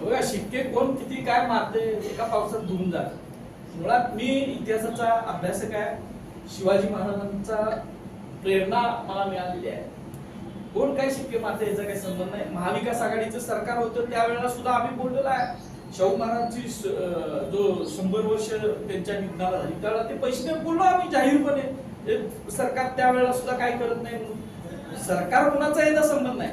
बघा शिक्के कोण किती काय मारते एका पावसात धुवून जात. मुळात मी इतिहासाचा अभ्यासक आहे. शिवाजी महाराजांचा प्रेरणा मला मिळालेली आहे. कोण काय शिक्के मारते याचा काही संबंध नाही. महाविकास आघाडीचं सरकार होतं त्यावेळेला सुद्धा आम्ही बोललेलो आहे. शाहू महाराजांची जो शंभर वर्ष त्यांच्या निधनाला झाली त्यावेळेला ते पैसे बोललो आम्ही जाहीरपणे. हे सरकार त्यावेळेला सुद्धा काय करत नाही म्हणून. सरकार कुणाचा याचा संबंध नाही.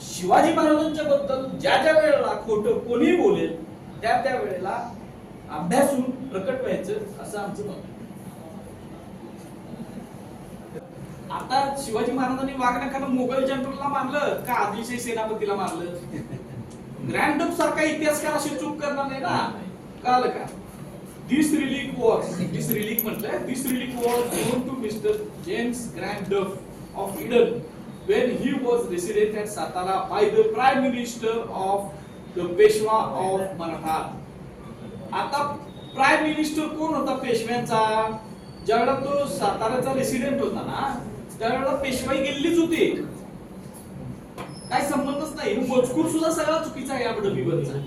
शिवाजी महाराजांच्या बद्दल ज्या ज्या वेळेला खोटं कोणी बोलेल त्या त्या वेळेला अभ्यासून प्रकट व्हायचं असं आमचं मत आता शिवाजी महाराजांनी वागण्याखाना मोगल जनरलला मानलं का आदिलशाही सेनापतीला मानलं? ग्रँड सारखा इतिहासकार अशी चूक करणार नाही ना. कळलं का? दिस रिलीक वॉज दिस रिलीक म्हटलंय this relic was to mister James Grant Duff of Eden when he was resident at Satara by the prime minister of the Peshwa of Maratha. आता प्राईम मिनिस्टर कोण होता पेशव्यांचा ज्यावेळेला तो साताऱ्याचा resident होता ना त्यावेळेला पेशवाई गेलेलीच होती. काय संबंधच नाही. मजकूर सुद्धा सगळा चुकीचा आहे या डबीवरचा.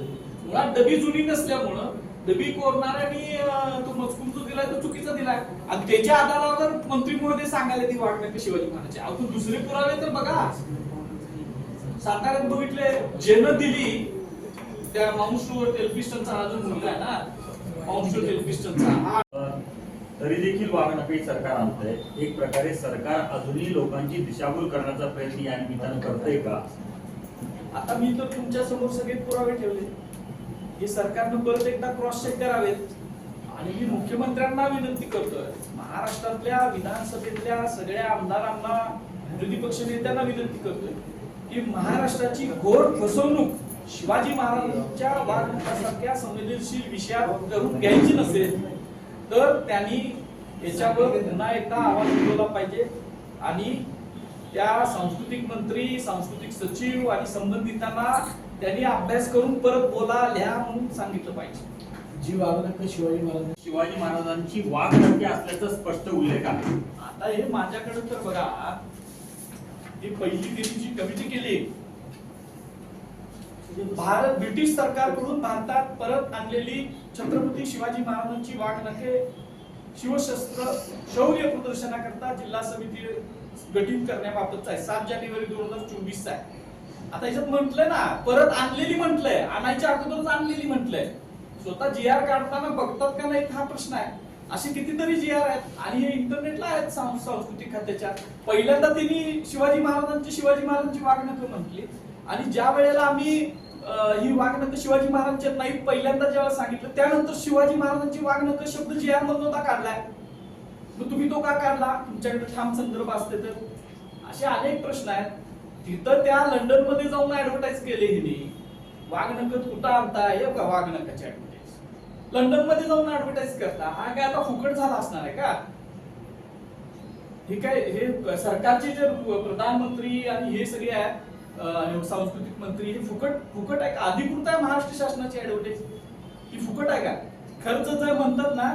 मुळात डबी जुनी नसल्यामुळं डबी कोरणाऱ्याने तो मजकूर जो दिलाय तो चुकीचा दिलाय. आणि त्याच्या आधारावर मंत्री महोदय सांगायला ती वाटणं शिवाजी महाराज तू दुसरे पुरावे तर बघा. साताऱ्यात बघितले जेनं दिली त्या माऊंट एल्फिस्टनचा हा जो मुलगा आहे ना माऊंट एल्फिस्टनचा हा तरी देखील वागणं सरकार आणतंय. एक प्रकारे सरकार अजूनही लोकांची दिशाभूल करण्याचा प्रयत्न या निमित्तानं करतंय का? आता मी तर तुमच्यासमोर सगळे पुरावे ठेवले. हे सरकारनं परत एकदा क्रॉस चेक करावेत. आणि मी मुख्यमंत्र्यांना विनंती करतोय. महाराष्ट्रातल्या विधानसभेतल्या सगळ्या आमदारांना विरोधी पक्ष नेत्यांना विनंती करतोय की महाराष्ट्राची घोर फसवणूक शिवाजी महाराजांच्या वागणुकासारख्या संवेदनशील विषयात करून घ्यायची नसेल तर त्यांनी याच्यावर पुन्हा एकदा आवाज उठवला पाहिजे. आणि त्या सांस्कृतिक मंत्री सांस्कृतिक सचिव आणि संबंधितांना त्यांनी अभ्यास करून परत बोला लिहा म्हणून सांगितलं पाहिजे. जी वागणूक शिवाजी महाराज शिवाजी महाराजांची वाघनक्की असल्याचा स्पष्ट उल्लेख आहे. आता हे माझ्याकडे तर बघा ही पहिली त्यांनी जी कमिटी केली भारत ब्रिटिश सरकारकडून भारतात परत आणलेली छत्रपती शिवाजी महाराजांची वाघनखे शिवशस्त्र शौर्य प्रदर्शनाकरता जिल्हा समिती गठीत करण्याबाबतचा आहे. सात जानेवारी दोन हजार चोवीस आहे. आता याच्यात म्हटलंय ना परत आणलेली म्हटलंय आणायच्या अगोदरच आणलेली म्हटलंय. स्वतः जी आर काढताना बघतात का नाही हा प्रश्न आहे. असे कितीतरी जी आर आहेत आणि हे इंटरनेटला आहेत सांस्कृतिक खात्याच्या. पहिल्यांदा त्यांनी शिवाजी महाराजांची शिवाजी महाराजांची वागणूक म्हटली. आणि ज्या वेळेला आम्ही ही वागणूक शिवाजी महाराजांच्या नाही पहिल्यांदा जेव्हा सांगितलं त्यानंतर शिवाजी महाराजांची वागणूक शब्द जी आर मधून होता काढलाय. मग तुम्ही तो का काढला? तुमच्याकडे ठाम संदर्भ असते तर. असे अनेक प्रश्न आहेत. तिथं त्या लंडनमध्ये जाऊन ऍडव्हर्टाईज केले हिने. वाघनकत कुठं आणता हे का वाघनकाची ऍडव्हर्टाईज लंडनमध्ये जाऊन ऍडव्हर्टाईज करता. हा काय आता फुकट झाला असणार आहे का? हे काय हे सरकारचे जे प्रधानमंत्री आणि हे सगळे आहेत सांस्कृतिक मंत्री हे फुकट फुकट आहे का? अधिकृत आहे महाराष्ट्र शासनाची ऍडव्हर्टाईज ही फुकट आहे का? खर्च जर म्हणतात ना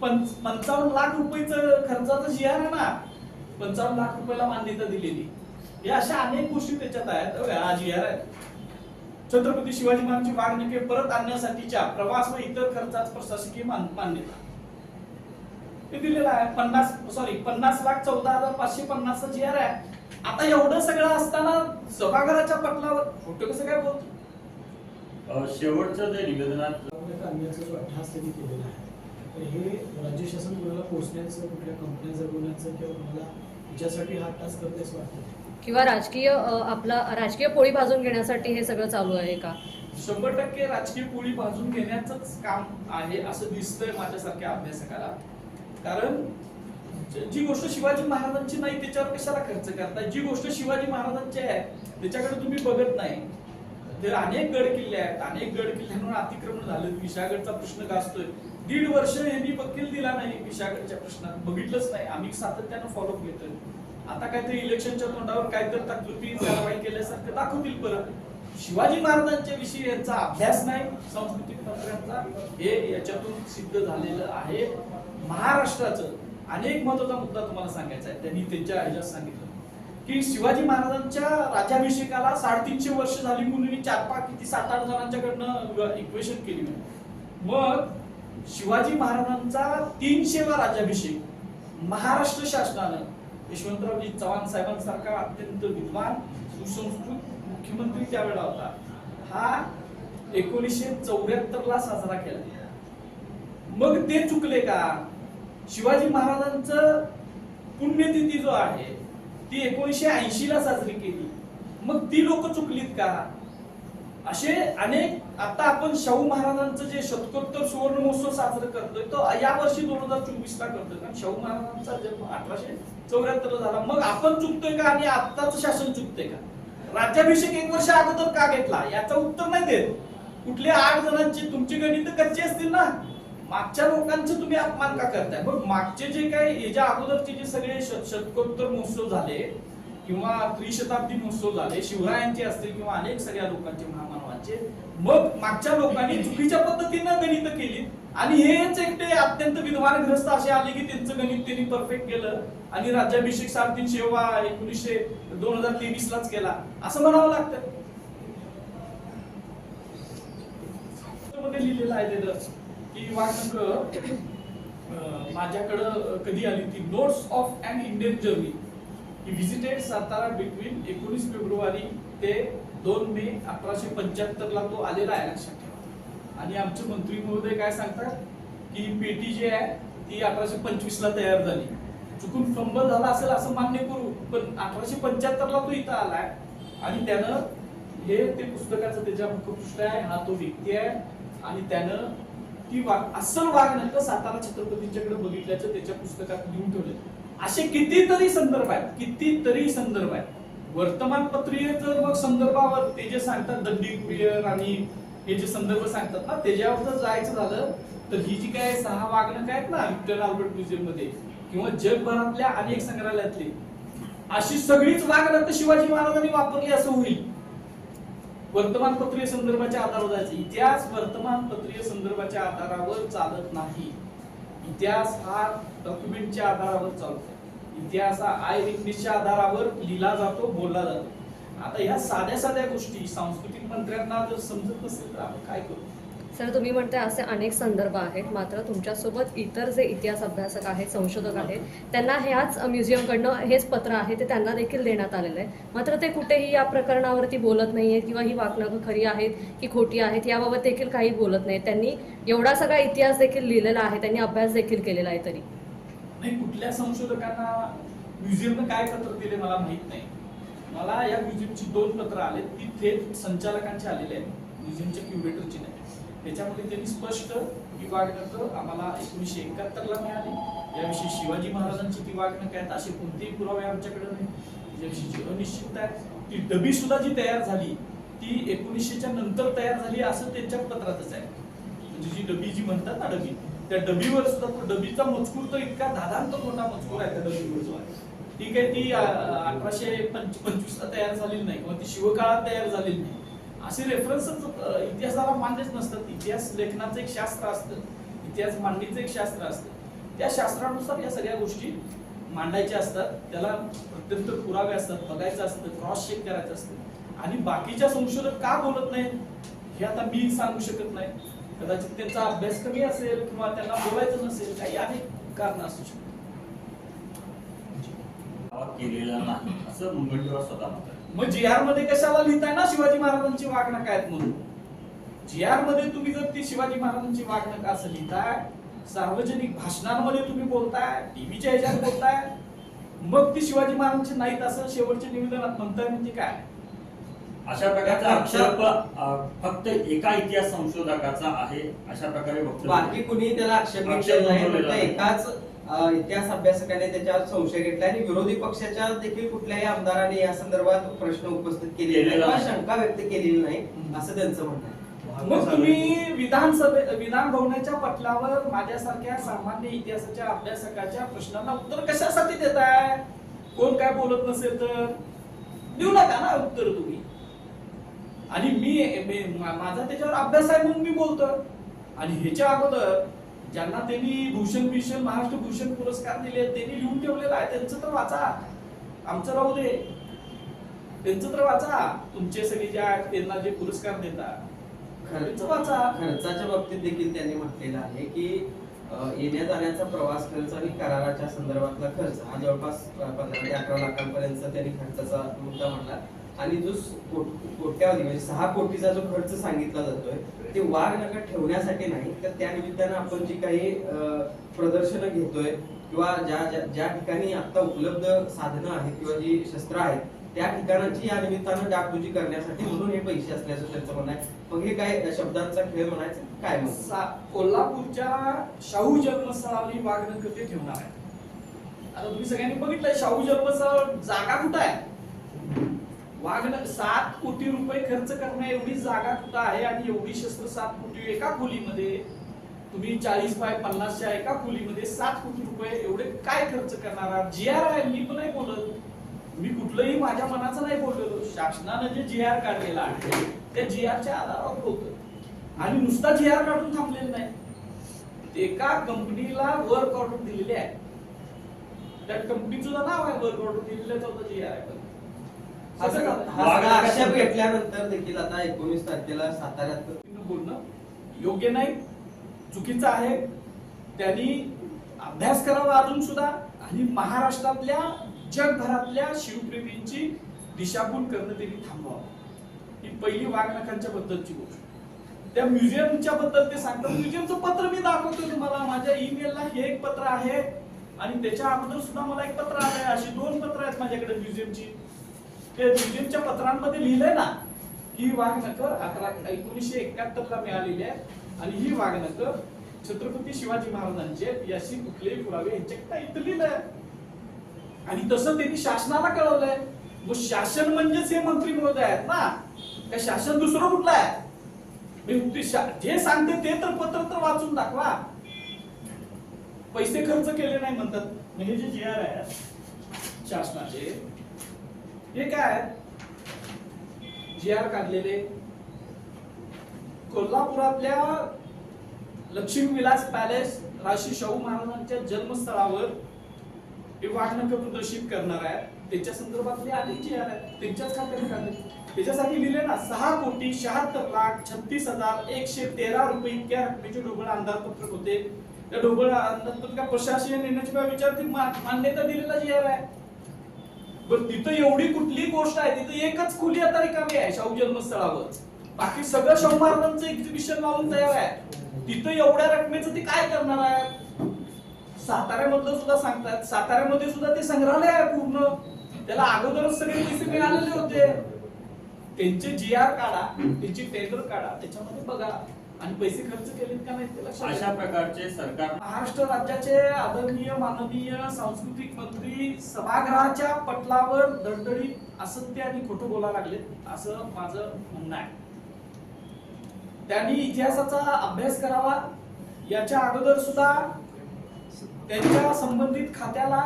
पंचावन्न लाख रुपयेच खर्चाचं जी आहे ना पंचावन्न लाख रुपयाला मान्यता दिलेली. हे अशा अनेक गोष्टी त्याच्यात आहेत. बघा, हा जी आर आहे छत्रपती शिवाजी महाराजांची वागणुके परत आणण्यासाठीच्या प्रवास व इतर खर्चाच प्रशासकीय मान- मान्यता. हे दिलेलं आहे. पन्नास सॉरी पन्नास लाख चौदा हजार पाचशे पन्नास जी आर आहे आता एवढं सगळं असताना सभागृहाच्या पटलावर फोटो कसं काय बोलतो? शेवटचं जे निवेदनात आणण्याचा जो अठ्ठास त्यांनी केलेला आहे तर हे राज्य शासन कोणाला पोचण्याचं कुठल्या कंपन्या जगवण्याचं किंवा कोणाला याच्यासाठी हा अट्टास करते असं वाटतं? किंवा राजकीय आपला राजकीय पोळी भाजून घेण्यासाठी हे सगळं चालू आहे का? शंभर टक्के राजकीय पोळी भाजून घेण्याचंच काम आहे असं दिसतंय माझ्यासारख्या अभ्यासकाला. कारण जी गोष्ट शिवाजी महाराजांची नाही त्याच्यावर कशाला खर्च करताय? जी गोष्ट शिवाजी महाराजांची आहे त्याच्याकडे तुम्ही बघत नाही. तर अनेक गड किल्ले आहेत अनेक गड किल्ल्यांवर अतिक्रमण झालं. विशागडचा प्रश्न गाजतोय दीड वर्ष यांनी वकील दिला नाही विशागडच्या प्रश्नात. बघितलंच नाही. आम्ही सातत्यानं फॉलो घेतोय. आता काहीतरी इलेक्शनच्या तोंडावर काहीतरी तकलिफी कारवाई केल्यासारखं दाखवतील परत. शिवाजी महाराजांच्या विषयी यांचा अभ्यास नाही सांस्कृतिक तंत्रांचा हे याच्यातून सिद्ध झालेलं आहे. महाराष्ट्राचं अनेक महत्त्वाचा मुद्दा तुम्हाला सांगायचा आहे. त्यांनी त्यांच्या ह्याच्यात सांगितलं. की शिवाजी महाराजांच्या राज्याभिषेकाला साडेतीनशे वर्ष झाली मुलींनी चार पाच किती सात आठ जणांच्याकडनं इक्वेशन केली मग शिवाजी महाराजांचा तीनशेवा राज्याभिषेक महाराष्ट्र शासनानं यशवंतरावजी चव्हाण साहेबांसारखा अत्यंत विद्वान सुसंस्कृत मुख्यमंत्री त्यावेळेला होता. हा एकोणीसशे चौऱ्याहत्तर ला साजरा केला. मग ते चुकले का? शिवाजी महाराजांचं पुण्यतिथी जो आहे ती एकोणीसशे ऐंशी ला साजरी केली. मग ती लोक चुकलीत का? असे अनेक आता आपण शाहू महाराजांचं जे शतकोत्तर सुवर्ण महोत्सव साजरा करतोय तो या वर्षी दोन हजार चोवीस ला करतोय. कारण शाहू महाराजांचा जन्म अठराशे चौऱ्याहत्तर ला झाला. मग आपण चुकतोय का आणि आत्ताच शासन चुकतंय का? राज्याभिषेक एक वर्ष अगोदर का घेतला? याचं उत्तर नाही देत. कुठल्या आठ जणांची तुमची गणित कच्ची असतील ना? मागच्या लोकांचं तुम्ही अपमान का करताय? मग मागचे जे काही याच्या अगोदरचे जे सगळे शतकोत्तर महोत्सव झाले किंवा त्रिशताब्दी महोत्सव झाले शिवरायांचे असतील किंवा अनेक सगळ्या लोकांचे महामानवांचे मग मागच्या लोकांनी चुकीच्या पद्धतीनं गणित केली आणि हेच एकटे अत्यंत विद्वानग्रस्त असे आले की त्यांचं गणित त्यांनी परफेक्ट केलं आणि राज्याभिषेक साडेतीनशे सेवा एकोणीसशे दोन हजार तेवीस लाच केला. असं म्हणावं लागतं. मध्ये लिहिलेलं आहे की वाटक माझ्याकडं कधी आली ती? Notes of and Indian journey he visited Satara between एकोणीस फेब्रुवारी ते दोन मे अठराशे पंच्याहत्तर ला तो आलेला आहे लक्षात ठेवा. आणि आमचे मंत्री महोदय काय सांगतात? की पेटी जी आहे ती अठराशे पंचवीस ला तयार झाली. चुकून फंबल झाला असेल असं मान्य करू पण अठराशे पंच्याहत्तर ला तो इथं आलाय. आणि त्यानं हे ते पुस्तकाचं त्याच्या मुखपृष्ठ आहे हा तो व्यक्ती आहे. आणि त्यानं ती वाग अस्सल वागणं सातारा छत्रपतींच्याकडे बघितल्याचं त्याच्या पुस्तकात लिहून ठेवलं असे कितीतरी संदर्भ आहेत कितीतरी संदर्भ आहेत. वर्तमानपत्रीय जर मग संदर्भावर ते जे सांगतात दंडी कुरिअर आणि हे जे संदर्भ सांगतात ना त्याच्यावर जर जायचं झालं तर ही जी काय सहा वागणं आहेत ना विक्टर आल्बर्ट म्युझियममध्ये किंवा जगभरातल्या अनेक संग्रहालयातली अशी सगळीच वागणं तर शिवाजी महाराजांनी वापरली असं होईल. वर्तमानपत्रीय संदर्भाच्या आधारावर जायचं इतिहास वर्तमानपत्रीय संदर्भाच्या आधारावर चालत नाही. इतिहास हा डॉक्युमेंटच्या आधारावर चालतो. इतिहास हा आय विटनेसच्या आधारावर लिहिला जातो बोलला जातो. आता ह्या साध्या साध्या गोष्टी सांस्कृतिक मंत्र्यांना जर समजत नसेल तर आपण काय करू? सर तुम्ही म्हणताय असे अनेक संदर्भ आहेत मात्र तुमच्यासोबत इतर जे इतिहास अभ्यासक आहेत संशोधक आहेत त्यांना ह्याच म्युझियमकडनं हेच पत्र आहे ते त्यांना देखील देण्यात आलेलं आहे. मात्र ते कुठेही या प्रकरणावरती बोलत नाही आहेत किंवा ही वाकणं खरी आहेत की खोटी आहेत याबाबत देखील काही बोलत नाहीत त्यांनी एवढा सगळा इतिहास देखील लिहिलेला आहे त्यांनी अभ्यास देखील केलेला आहे तरी. नाही कुठल्या संशोधकांना म्युझियमनं काय पत्र दिले मला माहीत नाही. मला या म्युझियमची दोन पत्र आले ती थेट संचालकांचे आलेले आहेत म्युझियमच्या क्युरेटरची नाही. त्याच्यामध्ये त्यांनी स्पष्ट ही वागणं आम्हाला एकोणीसशे एकाहत्तर ला मिळाली. याविषयी शिवाजी महाराजांची ती वागणं आहेत असे कोणतेही पुरावे आमच्याकडे नाही. त्याविषयीची अनिश्चितता आहे. ती डबी सुद्धा जी तयार झाली ती एकोणीसशेच्या नंतर तयार झाली असं त्यांच्या पत्रातच आहे. म्हणजे जी डबी जी म्हणतात ना डबी त्या डबीवर सुद्धा तो डबीचा मजकूर तर इतका दादांत मोठा मजकूर आहे त्या डबीवर जो आहे. ठीक आहे ती अं, अठराशे पंचवीस ला तयार झालेली नाही किंवा ती शिवकाळात तयार झालेली नाही. असे रेफरन्सच इतिहासाला मान्यच नसतात. इतिहास लेखनाचं एक शास्त्र असतं. इतिहास मांडणीचं एक शास्त्र असतं. त्या शास्त्रानुसार या सगळ्या गोष्टी मांडायच्या असतात. त्याला अत्यंत पुरावे असतात. बघायचं असतं. क्रॉस चेक करायचं असतं. आणि बाकीच्या संशोधक का बोलत नाहीत? हे आता मी सांगू शकत नाही. कदाचित त्यांचा अभ्यास कमी असेल किंवा त्यांना बोलायचं नसेल. काही अनेक कारण असू शकतात. केलेला नाही. असं मुंबईकर स्वतः म्हणतात. मग जी आरमध्ये कशाला लिहिताय ना शिवाजी महाराजांची वागणक आहेत म्हणून जी आरमध्ये तुम्ही जर ती शिवाजी महाराजांची वागणक असं लिहिताय सार्वजनिक भाषणांमध्ये तुम्ही बोलताय टीव्हीच्या ह्याच्यात बोलताय मग ती शिवाजी महाराजांची नाहीत असं शेवटच्या निवेदनात म्हणताय म्हणजे काय अशा प्रकारचा आक्षेप फक्त एका इतिहास संशोधकाचा आहे अशा प्रकारे बाकी कुणी त्याला आक्षेप. एकाच इतिहास अभ्यासकाने त्याच्यावर संशय घेतला आणि विरोधी पक्षाच्या देखील कुठल्याही आमदाराने या संदर्भात प्रश्न उपस्थित केलेले नाही नाही. शंका व्यक्त केलेली नाही असं त्यांचं म्हणणं आहे. मग तुम्ही विधानसभे विधान भवनाच्या पटलावर माझ्यासारख्या सामान्य इतिहासाच्या अभ्यासकाच्या प्रश्नांना उत्तर कशासाठी देताय? कोण काय बोलत नसेल तर? देऊ नका ना उत्तर तुम्ही. आणि मी माझा त्याच्यावर अभ्यास आहे म्हणून मी बोलतोय. आणि ह्याच्या अगोदर ज्यांना त्यांनी भूषण भीषण महाराष्ट्र भूषण पुरस्कार दिले त्यांनी लिहून ठेवलेला आहे. त्यांचं तर वाचा. आमचं राहू दे. त्यांचं तर वाचा. तुमचे सगळे जे आहेत त्यांना जे पुरस्कार देतात. खर्च वाचा. खर्चाच्या बाबतीत देखील त्यांनी म्हटलेलं आहे की येण्या जाण्याचा प्रवास खर्च आणि कराराच्या संदर्भातला खर्च हा जवळपास पंधरा ते अकरा लाखांपर्यंत त्यांनी खर्चाचा मुद्दा मांडला. आणि जो कोट्यावधी म्हणजे सहा कोटीचा जो खर्च सांगितला जातोय ते वाघ नका ठेवण्यासाठी नाही तर त्या निमित्तानं आपण जी काही प्रदर्शनं घेतोय किंवा ज्या ज्या- ज्या ठिकाणी आता उपलब्ध साधनं आहेत किंवा जी शस्त्र आहेत त्या ठिकाणाची या निमित्तानं डागडुजी करण्यासाठी म्हणून हे पैसे असल्याचं त्यांचं म्हणणं आहे. मग हे काय शब्दांचा खेळ म्हणायचं? काय मग? कोल्हापूरच्या शाहू जन्मस्थळावरील वाघनख ते ठेवणार आहे? आता तुम्ही सगळ्यांनी बघितलंय शाहू जन्मस्थळ जागा कुठं आहे? वाघन सात कोटी रुपये खर्च करण्या एवढी जागा कुठं आहे आणि एवढी शस्त्र सात कोटी एका खोलीमध्ये? तुम्ही चाळीस बाय पन्नासच्या एका खोलीमध्ये सात कोटी रुपये एवढे काय खर्च करणार आहात? जी आर आय मी पण नाही बोलत. मी कुठलंही माझ्या मनाचं नाही बोललेलो. शासनानं जे जी आर काढलेला आहे त्या जी आरच्या आधारावर होतं. आणि नुसता जी आर काढून थांबलेलं नाही. एका कंपनीला वर्क ऑर्डर दिलेली आहे. त्या कंपनीचं नाव आहे वर्क ऑर्डर दिलेलं होतं जी आर आहे घेतल्यानंतर देखील आता एकोणीस तारखेला साताऱ्यात बोलणं योग्य नाही. चुकीचं आहे. त्यांनी अभ्यास करावा अजून सुद्धा. आणि महाराष्ट्रातल्या जगभरातल्या शिवप्रेमींची दिशाभूल करणं त्यांनी थांबवावं. ही पहिली वाघनखांच्या बद्दलची गोष्ट. त्या म्युझियमच्या बद्दल ते सांगतात. म्युझियमचं पत्र मी दाखवतो तुम्हाला. माझ्या ईमेलला हे एक पत्र आहे आणि त्याच्या अगोदर सुद्धा मला एक पत्र आलंय. अशी दोन पत्र आहेत माझ्याकडे म्युझियमची. ते म्युझियमच्या पत्रांमध्ये लिहिलंय ना ही वाघनख अकरा एकोणीसशे एकाहत्तर ला मिळालेली आहे आणि ही वाघनख छत्रपती शिवाजी महाराजांचे याशी कुठलेही पुरावे यांच्याकडे इथं लिहिलंय. आणि तसं त्यांनी शासनाला कळवलंय. मग शासन म्हणजेच हे मंत्री महोदय आहेत ना. काय शासन दुसरं कुठलं आहे? ते शा- जे सांगते ते तर पत्र तर वाचून दाखवा. पैसे खर्च केले नाही म्हणतात. म्हणजे हे जे जी आर आहे शासनाचे हे काय जी आर काढलेले. कोल्हापुरातल्या लक्ष्मी विलास पॅलेस राशी शाहू महाराजांच्या जन्मस्थळावर हे वाघनख प्रदर्शित करणार आहे त्याच्या संदर्भातले अनेक जे आर त्यांच्याच खात्यात काढले. त्याच्यासाठी लिहिले ना सहा कोटी शहात्तर लाख छत्तीस हजार एकशे तेरा रुपये इतक्या रकमेचे ढोबळ अंदाजपत्रक होते. त्या ढोबळ अंदाजपत्रका प्रशासकीय निर्णयाची विचारती मान्यता दिलेला जे आहे. पण तिथं एवढी कुठली गोष्ट आहे? तिथं एकच खुली आता रिकामी आहे शाहू जन्मस्थळावर बाकी सगळं शाहू महाराजांचं एक्झिबिशन लावून तयार आहे. तिथं एवढ्या रकमेचं ते काय करणार आहे साताऱ्यामधलं सुद्धा सांगतात. साताऱ्यामध्ये सुद्धा ते संग्रहालय आहे पूर्ण. त्याला अगोदरच सगळे पैसे मिळालेले होते. त्यांचे जी आर काढा त्यांची टेंडर काढा त्याच्यामध्ये बघा. आणि पैसे खर्च केलेत का नाही ते लक्षात अशा. प्रकारचे सरकार महाराष्ट्र राज्याचे आदरणीय माननीय सांस्कृतिक मंत्री सभागृहाच्या पटलावर दणदणीत असत्य आणि खोटं बोलायला लागले असं माझं म्हणणं आहे. त्यांनी इतिहासाचा अभ्यास करावा. याच्या अगोदर सुद्धा त्यांच्या संबंधित खात्याला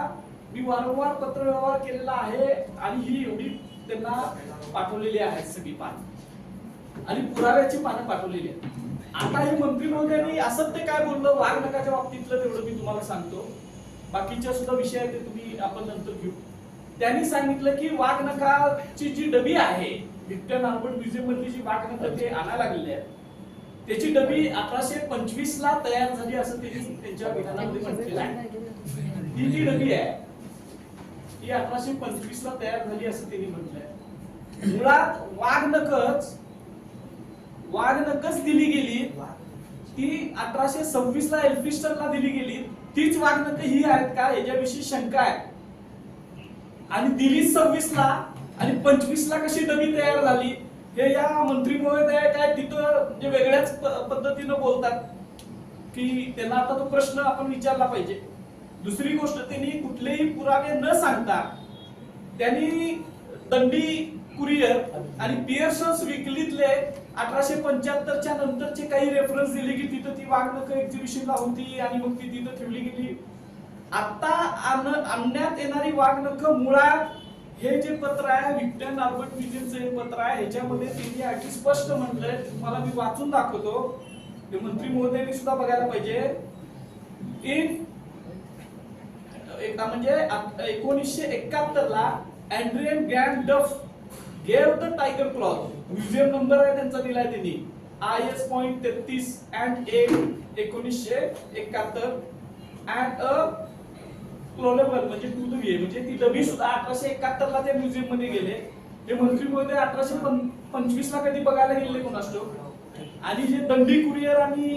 मी वारंवार पत्र व्यवहार केलेला आहे आणि ही एवढी त्यांना पाठवलेली आहेत सगळी पानं. आणि पुराव्याची पानं पाठवलेली आहेत. आता हे मंत्री महोदयांनी असत्य काय बोललं वाघ नकाच्या बाबतीतलं तेवढं मी तुम्हाला सांगतो. बाकीच्या सुद्धा विषय आहेत ते तुम्ही आपण नंतर घेऊ. त्यांनी सांगितलं की वाघ नकाची जी डबी आहे विक्टर नार्बट म्युझियम मधली जी वाघ नका ते आणायला लागलेली आहे त्याची डबी अठराशे पंचवीस ला तयार झाली असं त्यांनी त्यांच्या विधानामध्ये म्हटलेलं आहे. ही जी डबी आहे ती अठराशे पंचवीस ला तयार झाली असं त्यांनी म्हटलंय. मुळात वाघनकच वाघनकच दिली गेली. ती अठराशे सव्वीस ला एल्फिस्टन ला दिली गेली. तीच वाघनक ही आहेत का? याच्याविषयी शंका आहे. आणि दिली सव्वीस ला आणि पंचवीस ला कशी डबी तयार झाली? हे या मंत्री महोदय काय तिथं म्हणजे वेगळ्याच प- पद्धतीनं बोलतात. की त्यांना आता तो प्रश्न आपण विचारला पाहिजे. दुसरी गोष्ट त्यांनी कुठलेही पुरावे न सांगता त्यांनी दंडी कुरिअर आणि पिअर्सन्स विकलीतले अठराशे पंच्याहत्तरच्या नंतरचे काही रेफरन्स दिले की तिथं ती वाघनख एक्झिबिशनला होती आणि मग ती तिथं ठेवली गेली. आता आणण्यात येणारी वाघनख मुळात हे जे पत्र आहे विक्टन आल्बर्ट म्युझियमचं हे पत्र आहे ह्याच्यामध्ये त्यांनी अगदी स्पष्ट म्हटलंय. तुम्हाला मी वाचून दाखवतो. हे मंत्री महोदयांनी सुद्धा बघायला पाहिजे. इन एकदा म्हणजे एकोणीसशे एकाहत्तर ला Adrian grand Duff gave the tiger cloth museum number आहे त्यांचा दिलाय त्यांनी आय एस पॉइंट तेहतीस अँड एक एकोणीसशे एकाहत्तर. अँड अ क्लोनेबल म्हणजे टू द म्हणजे ती डबी सुद्धा अठराशे एकाहत्तर ला त्या म्युझियममध्ये गेले. ते मंत्री महोदय अठराशे पंचवीस ला कधी बघायला गेले कोण असतो? आणि जे दंडी कुरियर आणि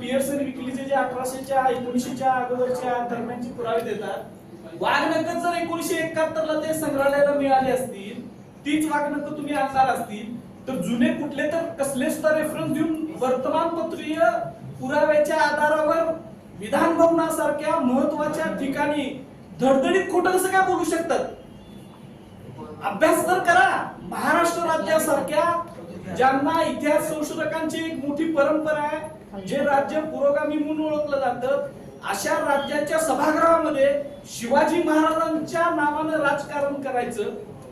पियर्सन विकलीचे जे अठराशेच्या एकोणीसशेच्या अगोदरच्या दरम्यानचे पुरावे देतात वाघनकर जर एकोणीशे एकाहत्तर ला ते संग्रहालयाला मिळाले असतील तीच वाघनकर तुम्ही आणणार असतील तर जुने कुठले तर कसले सुद्धा रेफरन्स देऊन वर्तमानपत्रीय पुराव्याच्या आधारावर विधान भवनासारख्या महत्त्वाच्या ठिकाणी धडधडीत खोटं कसं काय बोलू शकतात? अभ्यास तर करा. महाराष्ट्र राज्यासारख्या ज्यांना इतिहास संशोधकांची एक मोठी परंपरा आहे जे राज्य पुरोगामी म्हणून ओळखलं जातं अशा राज्याच्या सभागृहामध्ये शिवाजी महाराजांच्या नावानं राजकारण करायचं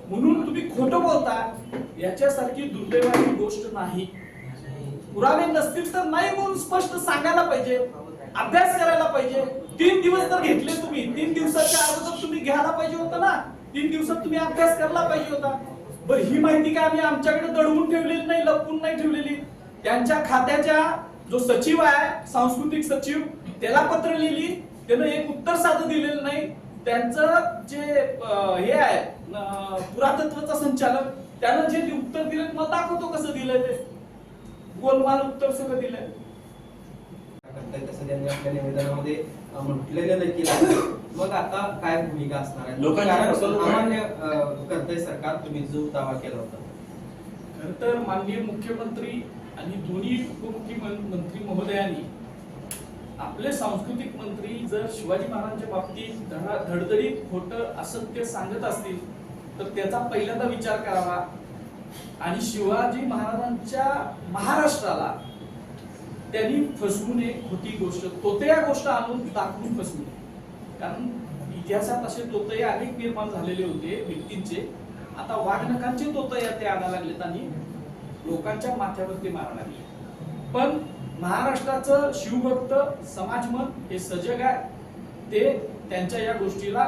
म्हणून तुम्ही खोटं बोलता याच्यासारखी दुर्दैवाची गोष्ट नाही. पुरावे नसतील तर नाही म्हणून स्पष्ट सांगायला पाहिजे. अभ्यास करायला पाहिजे. तीन दिवस तर घेतले तुम्ही. तीन दिवसाच्या अगोदर तुम्ही घ्यायला पाहिजे होतं ना? तीन दिवसात तुम्ही अभ्यास करायला पाहिजे होता. बरं ही माहिती काय आम्ही आमच्याकडे दडवून ठेवलेली नाही लपवून नाही ठेवलेली. त्यांच्या खात्याच्या जो सचिव आहे सांस्कृतिक सचिव त्याला पत्र लिहिली. त्यानं एक उत्तर साधं दिलेलं नाही. त्यांचं जे हे आहे अं, पुरातत्वचा संचालक त्यानं जे उत्तर दिलं मला दाखवतो कसं दिलंय ते. गोलमाल उत्तर सगळं दिलंय. त्यांनी आपल्या निवेदनामध्ये म्हटलेलं देखील. मग आता काय भूमिका असणार आहे? अं, करतंय सरकार तुम्ही जो दावा केला होता. खर तर माननीय मुख्यमंत्री आणि दोन्ही उपमुख्यमंत्री महोदयांनी आपले सांस्कृतिक मंत्री जर शिवाजी महाराजांच्या बाबतीत धडा- धडधडीत खोटं असत्य सांगत असतील तर त्याचा पहिल्यांदा विचार करावा. आणि शिवाजी महाराजांच्या महाराष्ट्राला त्यांनी फसवू नये खोटी गोष्ट. तोतया गोष्ट आणून दाखवून फसवून. कारण इतिहासात असे तोतये अनेक निर्माण झालेले होते व्यक्तींचे. आता वाघनकांचे तोतया ते आणायला लागलेत आणि लोकांच्या माथ्यावर ते मारायला लागले पण महाराष्ट्राचं शिवभक्त समाजमन हे सजग आहे. ते त्यांच्या या गोष्टीला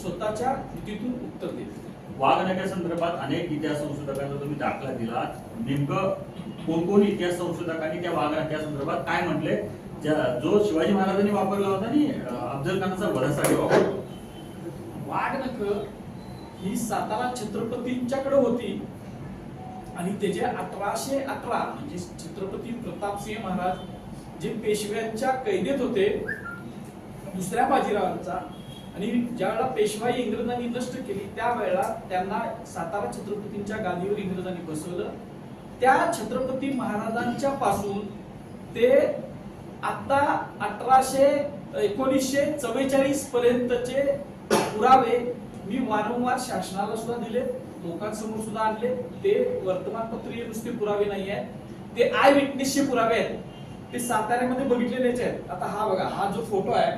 स्वतःच्या कृतीतून उत्तर देते वाघनक्या संदर्भात अनेक इतिहास संशोधकांना तुम्ही दाखला दिला नेमकं कोण कोण इतिहास संशोधकांनी त्या वाघनख्या संदर्भात काय म्हटले? जो शिवाजी महाराजांनी वापरला होता आणि अफजल खानाचा वधासाठी वापरला वाघनख ही सातारा छत्रपतींच्याकडे होती. आणि त्याचे अठराशे अठरा म्हणजे छत्रपती प्रतापसिंह महाराज जे पेशव्यांच्या कैदेत होते दुसऱ्या बाजीरावांचा आणि ज्यावेळेला पेशवाई इंग्रजांनी नष्ट केली त्यावेळेला त्यांना सातारा छत्रपतींच्या गादीवर इंग्रजांनी बसवलं. त्या छत्रपती महाराजांच्या पासून ते आता अठराशे एकोणीसशे चव्वेचाळीस पर्यंतचे पुरावे मी वारंवार शासनाला सुद्धा दिले लोकांसमोर सुद्धा आणले. ते वर्तमानपत्रीय नुसते पुरावे नाही आहेत. ते आय विटनेसचे पुरावे आहेत. ते साताऱ्यामध्ये बघितलेलेच आहेत. आता हा बघा हा जो फोटो आहे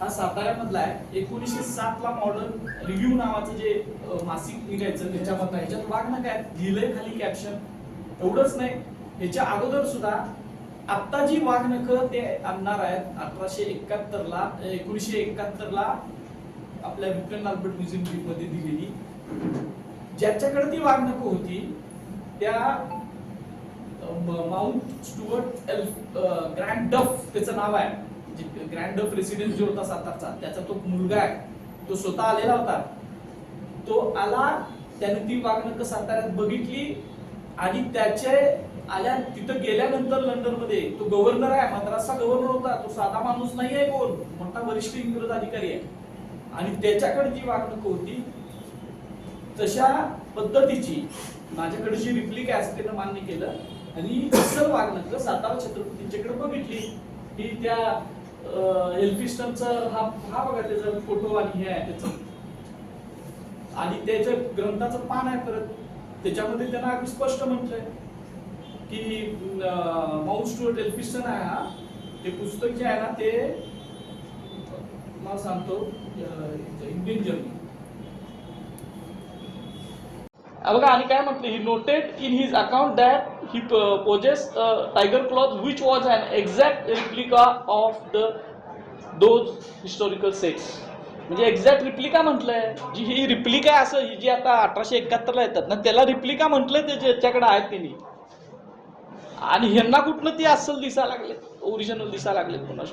हा साताऱ्यामधला आहे. एकोणीसशे सात ला मॉडर्न रिव्ह्यू नावाचं जे मासिक निघायचं त्याच्यामधला ह्याच्यात वागणं काय? लिहिलंय खाली कॅप्शन एवढंच नाही ह्याच्या अगोदर सुद्धा आता जी वाघनख ते आणणार आहेत अठराशे एकाहत्तर ला एकोणीशे एकाहत्तर ला आपल्या विक्रम अल्बर्ट म्युझियममध्ये दिलेली ज्याच्याकडे ती वाघनख होती त्या Mount Stuart L Grant Duff त्याचं नाव आहे. जे ग्रँड डफ रेसिडेन्स जो होता सातारचा त्याचा तो मुलगा आहे. तो स्वतः आलेला होता. तो आला त्याने ती वाघनख साताऱ्यात बघितली आणि त्याचे आल्या तिथं गेल्यानंतर लंडनमध्ये तो गव्हर्नर आहे मद्रासचा गव्हर्नर होता तो साधा माणूस नाही आहे कोण? मोठा वरिष्ठ इंग्रज अधिकारी आहे. आणि त्याच्याकडे जी वागणूक होती तशा पद्धतीची माझ्याकडे जी रिप्लिक आहे त्यानं मान्य केलं. आणि असं वागणं सातारा छत्रपतींच्याकडे बघितली. की त्या एल्फिस्टनचा हा हा बघा त्याचा फोटो आणि हे आहे त्याचं. आणि त्याच्या ग्रंथाचं पान आहे परत. त्याच्यामध्ये त्यांना अगदी स्पष्ट म्हटलंय की माउंट स्टुअर्ट एल्फिस्टन आहे हा. ते पुस्तक जे आहे ना ते मला सांगतो इंडियन जर्नी बघा आणि काय म्हटलं? He noted in his account that he possess tiger claw which was an exact replica of the those historical sets म्हणजे एक्झॅक्ट रिप्लिका म्हटलंय. जी ही रिप्लिका आहे असं ही जी आता अठराशे एकाहत्तरला येतात ना त्याला रिप्लिका म्हटलंय ते ज्याच्याकडे आहेत त्यांनी आणि ह्यांना कुठनं ती अस्सल दिसायला लागले ओरिजिनल दिसायला लागले पुन्हा